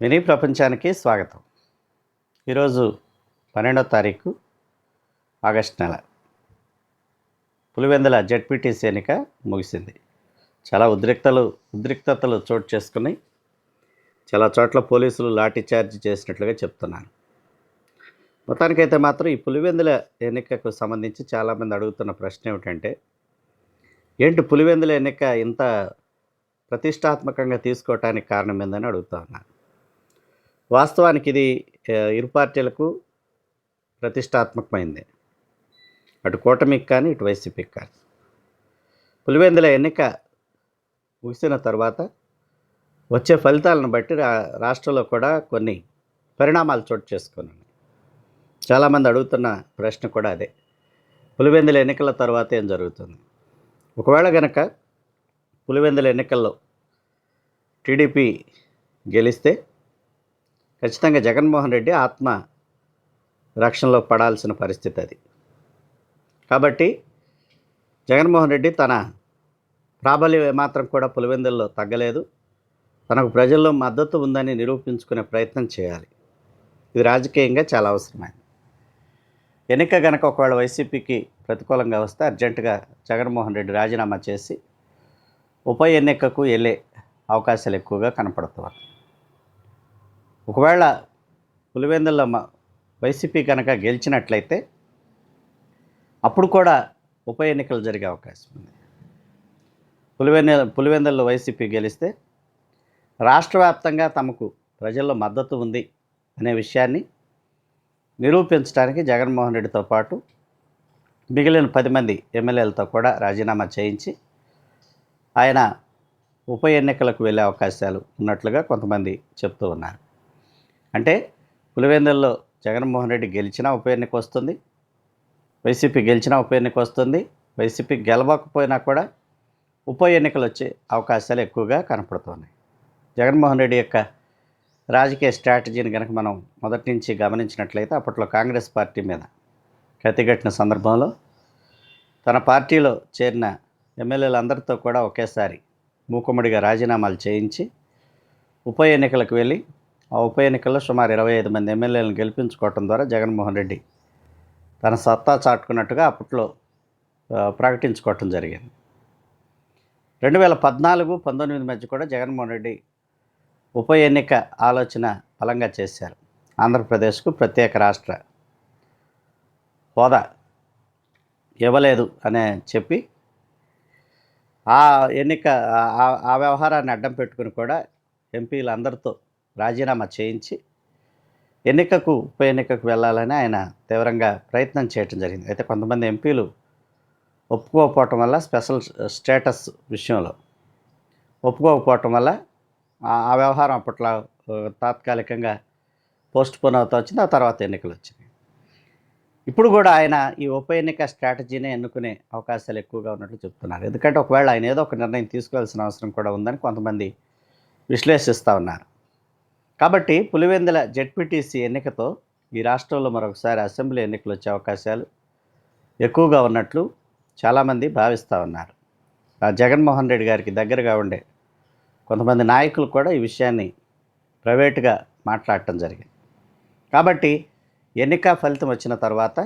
Mini ప్రపంచానికి స్వాగతం. ఈరోజు పన్నెండో తారీఖు ఆగస్ట్ నెల. పులివెందుల జడ్పీటీసీ ఎన్నిక ముగిసింది. చాలా ఉద్రిక్తలు ఉద్రిక్తతలు చోటు చేసుకుని చాలా చోట్ల పోలీసులు లాఠీ చార్జ్ చేసినట్లుగా చెప్తున్నాను మొత్తానికైతే మాత్రం ఈ పులివెందుల ఎన్నికకు సంబంధించి చాలామంది అడుగుతున్న ప్రశ్న ఏమిటంటే ఏంటి పులివెందుల ఎన్నిక ఇంత ప్రతిష్టాత్మకంగా తీసుకోవటానికి కారణం ఏందని అడుగుతున్నాను వాస్తవానికి ఇది ఇరు పార్టీలకు ప్రతిష్టాత్మకమైంది. అటు కూటమికి కానీ ఇటు వైసీపీకి కానీ. పులివెందుల ఎన్నిక ముగిసిన తర్వాత వచ్చే ఫలితాలను బట్టి రా రాష్ట్రంలో కూడా కొన్ని పరిణామాలు చోటు చేసుకున్నాయి. చాలామంది అడుగుతున్న ప్రశ్న కూడా అదే. పులివెందుల ఎన్నికల తర్వాత ఏం జరుగుతుంది? ఒకవేళ గనక పులివెందుల ఎన్నికల్లో టీడీపీ గెలిస్తే ఖచ్చితంగా జగన్మోహన్ రెడ్డి ఆత్మ రక్షణలో పడాల్సిన పరిస్థితి అది. కాబట్టి జగన్మోహన్ రెడ్డి తన ప్రాబల్యం ఏమాత్రం కూడా పులివెందుల్లో తగ్గలేదు. తనకు ప్రజల్లో మద్దతు ఉందని నిరూపించుకునే ప్రయత్నం చేయాలి. ఇది రాజకీయంగా చాలా అవసరమైంది. ఎన్నిక గనక ఒకవేళ వైసీపీకి ప్రతికూలంగా వస్తే అర్జెంటుగా జగన్మోహన్ రెడ్డి రాజీనామా చేసి ఉప ఎన్నికకు వెళ్ళే అవకాశాలు ఎక్కువగా కనపడుతున్నాయి ఒకవేళ పులివెందుల మ- వైసీపీ కనుక గెలిచినట్లయితే అప్పుడు కూడా ఉప ఎన్నికలు జరిగే అవకాశం ఉంది. పులివెందు పులివెందుల్లో వైసీపీ గెలిస్తే రాష్ట్ర వ్యాప్తంగా తమకు ప్రజల్లో మద్దతు ఉంది అనే విషయాన్ని నిరూపించడానికి జగన్మోహన్ రెడ్డితో పాటు మిగిలిన పది మంది ఎమ్మెల్యేలతో కూడా రాజీనామా చేయించి ఆయన ఉప ఎన్నికలకు వెళ్ళే అవకాశాలు ఉన్నట్లుగా కొంతమంది చెప్తూ ఉన్నారు. అంటే పులివెందుల్లో జగన్మోహన్ రెడ్డి గెలిచినా ఉప ఎన్నిక వస్తుంది. వైసీపీ గెలిచినా ఉప ఎన్నిక వస్తుంది. వైసీపీ గెలవకపోయినా కూడా ఉప ఎన్నికలు వచ్చే అవకాశాలు ఎక్కువగా కనపడుతున్నాయి. జగన్మోహన్ రెడ్డి యొక్క రాజకీయ స్ట్రాటజీని కనుక మనం మొదటి నుంచి గమనించినట్లయితే అప్పట్లో కాంగ్రెస్ పార్టీ మీద కత్తిగట్టిన సందర్భంలో తన పార్టీలో చేరిన ఎమ్మెల్యేలందరితో కూడా ఒకేసారి మూకుమ్మడిగా రాజీనామాలు చేయించి ఉప ఎన్నికలకు వెళ్ళి ఆ ఉప ఎన్నికల్లో సుమారు ఇరవై ఐదు మంది ఎమ్మెల్యేలను గెలిపించుకోవటం ద్వారా జగన్మోహన్ రెడ్డి తన సత్తా చాటుకున్నట్టుగా అప్పట్లో ప్రకటించుకోవటం జరిగింది. రెండు వేల పద్నాలుగు పంతొమ్మిది మధ్య కూడా జగన్మోహన్ రెడ్డి ఉప ఎన్నిక ఆలోచన బలంగా చేశారు. ఆంధ్రప్రదేశ్కు ప్రత్యేక రాష్ట్ర హోదా ఇవ్వలేదు అనే చెప్పి ఆ ఎన్నిక ఆ- ఆ- ఆ వ్యవహారాన్ని అడ్డం పెట్టుకుని కూడా ఎంపీలందరితో రాజీనామా చేయించి ఎన్నికకు ఉప ఎన్నికకు వెళ్ళాలని ఆయన తీవ్రంగా ప్రయత్నం చేయటం జరిగింది. అయితే కొంతమంది ఎంపీలు ఒప్పుకోకపోవటం వల్ల స్పెషల్ స్టేటస్ విషయంలో ఒప్పుకోకపోవటం వల్ల ఆ- వ్యవహారం అప్పట్లో తాత్కాలికంగా పోస్ట్ పోన్ అవుతా వచ్చింది. ఆ తర్వాత ఎన్నికలు వచ్చినాయి. ఇప్పుడు కూడా ఆయన ఈ ఉప ఎన్నిక స్ట్రాటజీనే ఎన్నుకునే అవకాశాలు ఎక్కువగా ఉన్నట్లు చెప్తున్నారు. ఎందుకంటే ఒకవేళ ఆయన ఏదో ఒక నిర్ణయం తీసుకోవాల్సిన అవసరం కూడా ఉందని కొంతమంది విశ్లేషిస్తూ ఉన్నారు. కాబట్టి పులివెందుల జెడ్పీటీసీ ఎన్నికతో ఈ రాష్ట్రంలో మరొకసారి అసెంబ్లీ ఎన్నికలు వచ్చే అవకాశాలు ఎక్కువగా ఉన్నట్లు చాలామంది భావిస్తూ ఉన్నారు. ఆ జగన్మోహన్ రెడ్డి గారికి దగ్గరగా ఉండే కొంతమంది నాయకులు కూడా ఈ విషయాన్ని ప్రైవేటుగా మాట్లాడటం జరిగింది. కాబట్టి ఎన్నిక ఫలితం వచ్చిన తర్వాత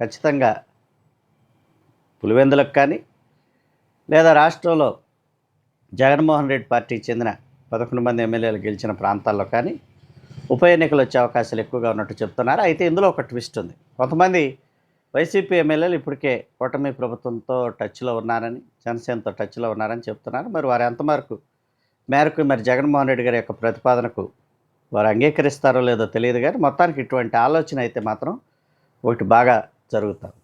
ఖచ్చితంగా పులివెందులకు కానీ లేదా రాష్ట్రంలో జగన్మోహన్ రెడ్డి పార్టీకి చెందిన పదకొండు మంది ఎమ్మెల్యేలు గెలిచిన ప్రాంతాల్లో కానీ ఉప ఎన్నికలు వచ్చే అవకాశాలు ఎక్కువగా ఉన్నట్టు చెప్తున్నారు. అయితే ఇందులో ఒక ట్విస్ట్ ఉంది. కొంతమంది వైసీపీ ఎమ్మెల్యేలు ఇప్పటికే కూటమి ప్రభుత్వంతో టచ్లో ఉన్నారని జనసేనతో టచ్లో ఉన్నారని చెప్తున్నారు. మరి వారు ఎంతవరకు మేరకు మరి జగన్మోహన్ రెడ్డి గారి యొక్క ప్రతిపాదనకు వారు అంగీకరిస్తారో లేదో తెలియదు కానీ మొత్తానికి ఇటువంటి ఆలోచన అయితే మాత్రం ఒకటి బాగా జరుగుతుంది